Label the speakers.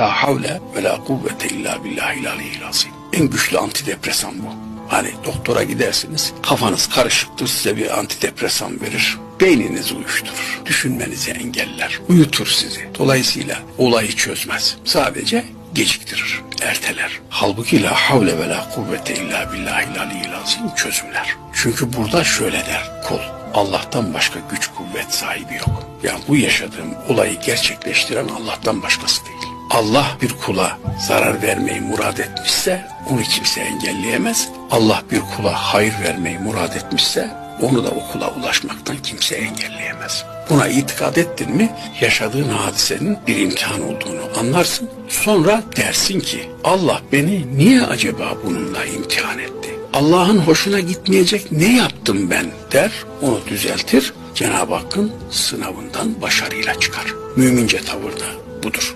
Speaker 1: La havle ve la kuvvete illa billahil aliyyil azim. En güçlü antidepresan bu. Hani doktora gidersiniz, kafanız karışıktır size bir antidepresan verir. Beyninizi uyuşturur, düşünmenizi engeller, uyutur sizi. Dolayısıyla olayı çözmez. Sadece geciktirir, erteler. Halbuki la havle ve la kuvvete illa billahil aliyyil azim çözümler. Çünkü burada şöyle der kul. Allah'tan başka güç kuvvet sahibi yok. Yani bu yaşadığım olayı gerçekleştiren Allah'tan başkası değil. Allah bir kula zarar vermeyi murad etmişse onu kimse engelleyemez. Allah bir kula hayır vermeyi murad etmişse onu da o kula ulaşmaktan kimse engelleyemez. Buna itikad ettin mi yaşadığın hadisenin bir imkan olduğunu anlarsın. Sonra dersin ki Allah beni niye acaba bununla imtihan etti? Allah'ın hoşuna gitmeyecek ne yaptım ben der, onu düzeltir. Cenab-ı Hakk'ın sınavından başarıyla çıkar. Mümince tavır da budur.